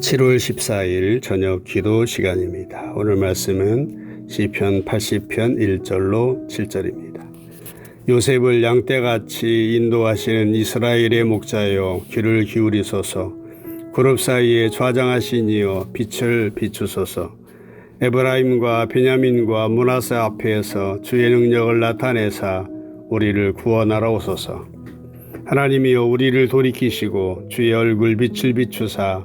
7월 14일 저녁 기도 시간입니다. 오늘 말씀은 시편 80편 1절로 7절입니다. 요셉을 양떼같이 인도하시는 이스라엘의 목자여 귀를 기울이소서 그룹 사이에 좌장하시니여 빛을 비추소서 에브라임과 베냐민과 문하세 앞에서 주의 능력을 나타내사 우리를 구원하러 오소서 하나님이여 우리를 돌이키시고 주의 얼굴 빛을 비추사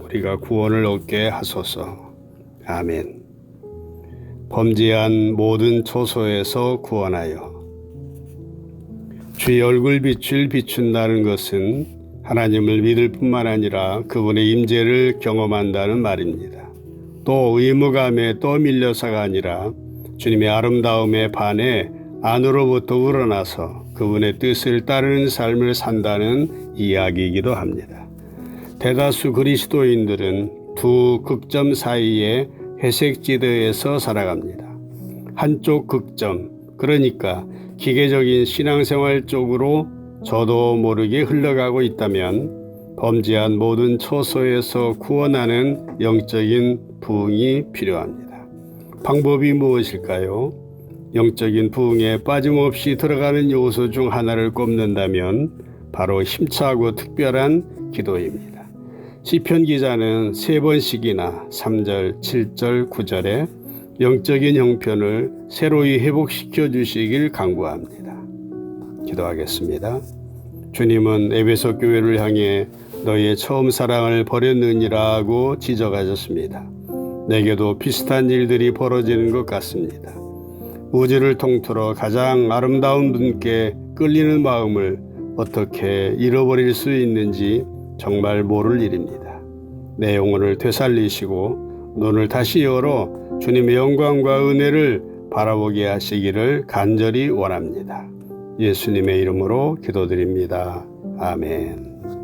우리가 구원을 얻게 하소서. 아멘. 범죄한 모든 초소에서 구원하여 주의 얼굴 빛을 비춘다는 것은 하나님을 믿을 뿐만 아니라 그분의 임재를 경험한다는 말입니다. 또 의무감에 떠밀려서가 아니라 주님의 아름다움에 반해 안으로부터 우러나서 그분의 뜻을 따르는 삶을 산다는 이야기이기도 합니다. 대다수 그리스도인들은 두 극점 사이의 회색지대에서 살아갑니다. 한쪽 극점, 그러니까 기계적인 신앙생활 쪽으로 저도 모르게 흘러가고 있다면 범죄한 모든 초소에서 구원하는 영적인 부흥이 필요합니다. 방법이 무엇일까요? 영적인 부흥에 빠짐없이 들어가는 요소 중 하나를 꼽는다면 바로 힘차고 특별한 기도입니다. 시편 기자는 세 번씩이나 3절, 7절, 9절에 영적인 형편을 새로이 회복시켜 주시길 간구합니다. 기도하겠습니다. 주님은 에베소 교회를 향해 너희의 처음 사랑을 버렸느니라고 지적하셨습니다. 내게도 비슷한 일들이 벌어지는 것 같습니다. 우주를 통틀어 가장 아름다운 분께 끌리는 마음을 어떻게 잃어버릴 수 있는지 정말 모를 일입니다. 내 영혼을 되살리시고 눈을 다시 열어 주님의 영광과 은혜를 바라보게 하시기를 간절히 원합니다. 예수님의 이름으로 기도드립니다. 아멘.